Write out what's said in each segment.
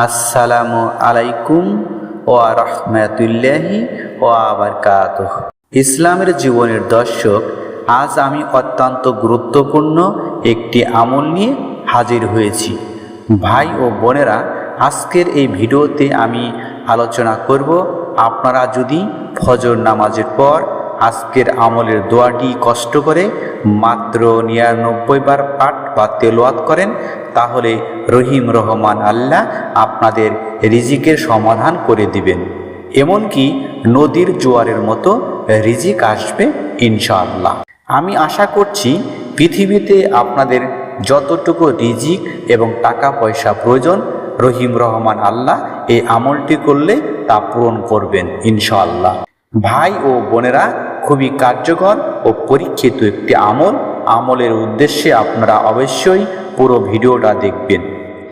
আসসালামু আলাইকুম ওয়া রহমাতুল্লাহি ওয়া বারকাতুহ। ইসলামের জীবনের দর্শক, আজ আমি অত্যন্ত গুরুত্বপূর্ণ একটি আমল নিয়ে হাজির হয়েছি। ভাই ও বোনেরা, আজকের এই ভিডিওতে আমি আলোচনা করব, আপনারা যদি ফজর নামাজের পর আজকের আমলের দোয়াটি কষ্ট করে মাত্র নিরানব্বই বার পাঠ বা তেলোয়াত করেন তাহলে রহিম রহমান আল্লাহ আপনাদের রিজিকের সমাধান করে দিবেন। এমনকি নদীর জোয়ারের মতো রিজিক আসবে ইনশাআল্লাহ। আমি আশা করছি পৃথিবীতে আপনাদের যতটুকু রিজিক এবং টাকা পয়সা প্রয়োজন, রহিম রহমান আল্লাহ এই আমলটি করলে তা পূরণ করবেন ইনশাআল্লাহ। ভাই ও বোনেরা, খুবই কার্যকর ও পরীক্ষিত একটি আমল। আমলের উদ্দেশ্যে আপনারা অবশ্যই পুরো ভিডিওটা দেখবেন।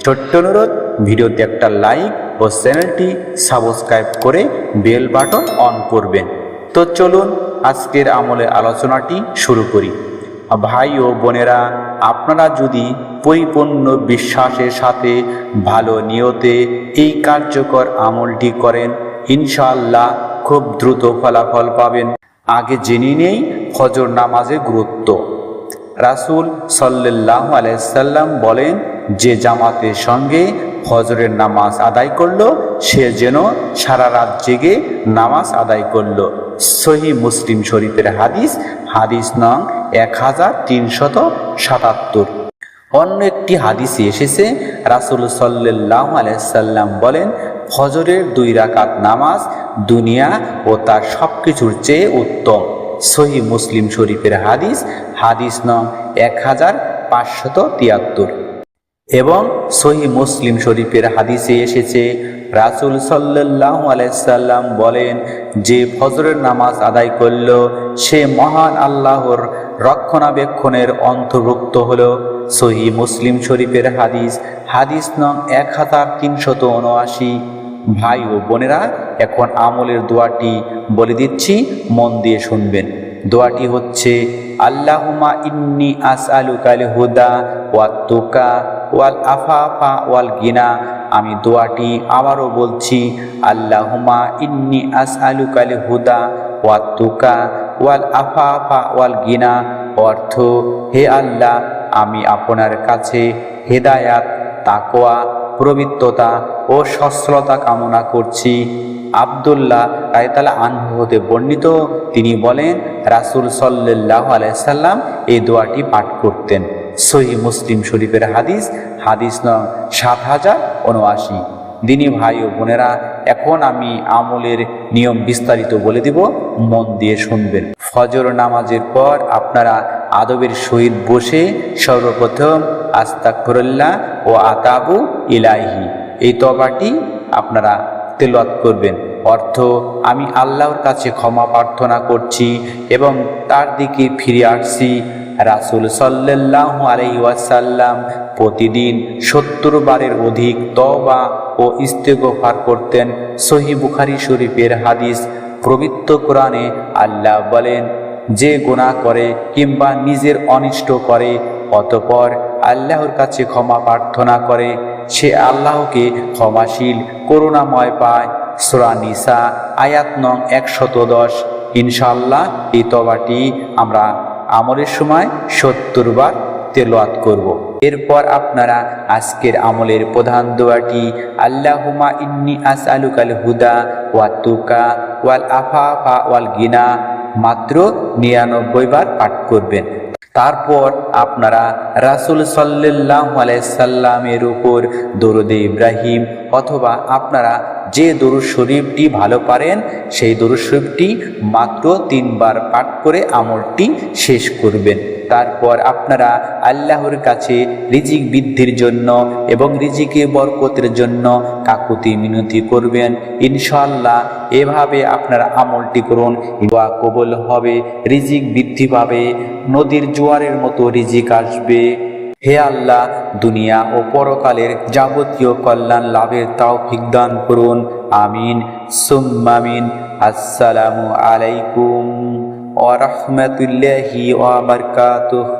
ছোট্ট অনুরোধ, ভিডিওতে একটা লাইক ও চ্যানেলটি সাবস্ক্রাইব করে বেল বাটন অন করবেন। তো চলুন, আজকের আমলের আলোচনাটি শুরু করি। ভাই ও বোনেরা, আপনারা যদি পরিপূর্ণ বিশ্বাসের সাথে ভালো নিয়তে এই কার্যকর আমলটি করেন, ইনশাআল্লাহ খুব দ্রুত ফলাফল পাবেন। আগে জেনে নেই, ফজর নামাজের গুরুত্ব। রাসূল সাল্লাহ আলাইসাল্লাম বলেন, যে জামাতের সঙ্গে ফজরের নামাজ আদায় করল, সে যেন সারা রাত জেগে নামাজ আদায় করল। সহি মুসলিম শরীফের হাদিস হাদিস নং এক হাজার তিনশত সাতাত্তর। অন্য একটি হাদিসে এসেছে, রাসুল সাল্লাহ আলাইসাল্লাম বলেন, ফজরের দুই রাকাত নামাজ দুনিয়া ও তার সব কিছুর চেয়ে উত্তম। সহি মুসলিম শরীফের হাদিস হাদিস নং এক হাজার পাঁচশত তিয়াত্তর। এবং সহি মুসলিম শরীফের হাদিসে এসেছে, রাসুল সাল্লাহ আলাইসাল্লাম বলেন, যে ফজরের নামাজ আদায় করল, সে মহান আল্লাহর রক্ষণাবেক্ষণের অন্তর্ভুক্ত হল। সহি মুসলিম শরীফের হাদিস হাদিস নং এক হাজার তিনশত উনআশি। ভাই ও বোনেরা, এখন আমলের দোয়াটি বলে দিচ্ছি, মন দিয়ে শুনবেন। দোয়াটি হচ্ছে আল্লাহুমা ইন্নি আস আলু কাল হুদা ওয়া তুকা ওয়াল আফাফা ওয়াল গিনা। আমি দোয়াটি আবারও বলছি আল্লাহুমা ইন্নি আস আলু কাল হুদা ওয়া তুকা ওয়াল আফাফা ওয়াল গিনা। অর্থ, হে আল্লাহ, আমি আপনার কাছে হেদায়াত তাকোয়া পবিত্রতা ও সচ্ছলতা কামনা করছি। আবদুল্লাহ রায়তালা আনহু হতে বর্ণিত, তিনি বলেন, রাসুল সাল্লাহ আলাইসাল্লাম এই দোয়াটি পাঠ করতেন। সহি মুসলিম শরীফের হাদিস হাদিস নং সাত হাজার উনআশি। দিনী ভাই ও বোনেরা, এখন আমি আমলের নিয়ম বিস্তারিত বলে দিব, মন দিয়ে শুনবেন। ফজর নামাজের পর আপনারা আদবের সহিত বসে সর্বপ্রথম আস্তাকফরুল্লাহ ও আতাবু ইলাহি এই তবাটি আপনারা তেলত করবেন। অর্থ, আমি আল্লাহর কাছে ক্ষমা প্রার্থনা করছি এবং তার দিকে ফিরে আসছি। রাসুল সাল্লাহ ওয়াসাল্লাম প্রতিদিন সত্তর বারের অধিক তবা ও ইস্তেগফার করতেন। সহি বুখারি শরীফের হাদিস প্রবৃত্ত কোরআনে আল্লাহ বলেন, যে গুণা করে কিংবা নিজের অনিষ্ট করে অতপর আল্লাহর কাছে ক্ষমা প্রার্থনা করে। সে আল্লাহকে ক্ষমাশীল, করুণাময় পায়। সুরা নিসা, আয়াত নং একশত দশ ইনশাল্লাহ এই তবাটি আমরা আমলের সময় সত্তর বার তেলোয়াত করব। এরপর আপনারা আজকের আমলের প্রধান দোয়াটি আল্লাহুমা ইন্নি আস আলুকাল হুদা ওয়া তুকা ওয়াল আফা ওয়াল গিনা, মাত্র নিরানব্বই বার পাঠ করবেন। তারপর আপনারা রাসুল সাল্লাহ আলাইসাল্লামের উপর দরুদে ইব্রাহিম অথবা আপনারা যে দরু শরীফটি ভালো পারেন, সেই দরু শরীফটি মাত্র তিনবার পাঠ করে আমলটি শেষ করবেন। তারপর আপনারা আল্লাহর কাছে রিজিক বৃদ্ধির জন্য এবং রিজিকে বরকতের জন্য কাকুতি মিনতি করবেন। ইনশাল্লাহ এভাবে আপনারা আমলটি করুন, দোয়া কবল হবে, রিজিক বৃদ্ধি পাবে, নদীর জোয়ারের মতো রিজিক আসবে। হে আল্লাহ, দুনিয়া ও পরকালের যাবতীয় কল্যাণ লাভের তাও দান করুন। আমিন। সুম্মামিন আসসালামু আলাইকুম। ওয়া রাহমাতুল্লাহি ওয়া বারাকাতুহু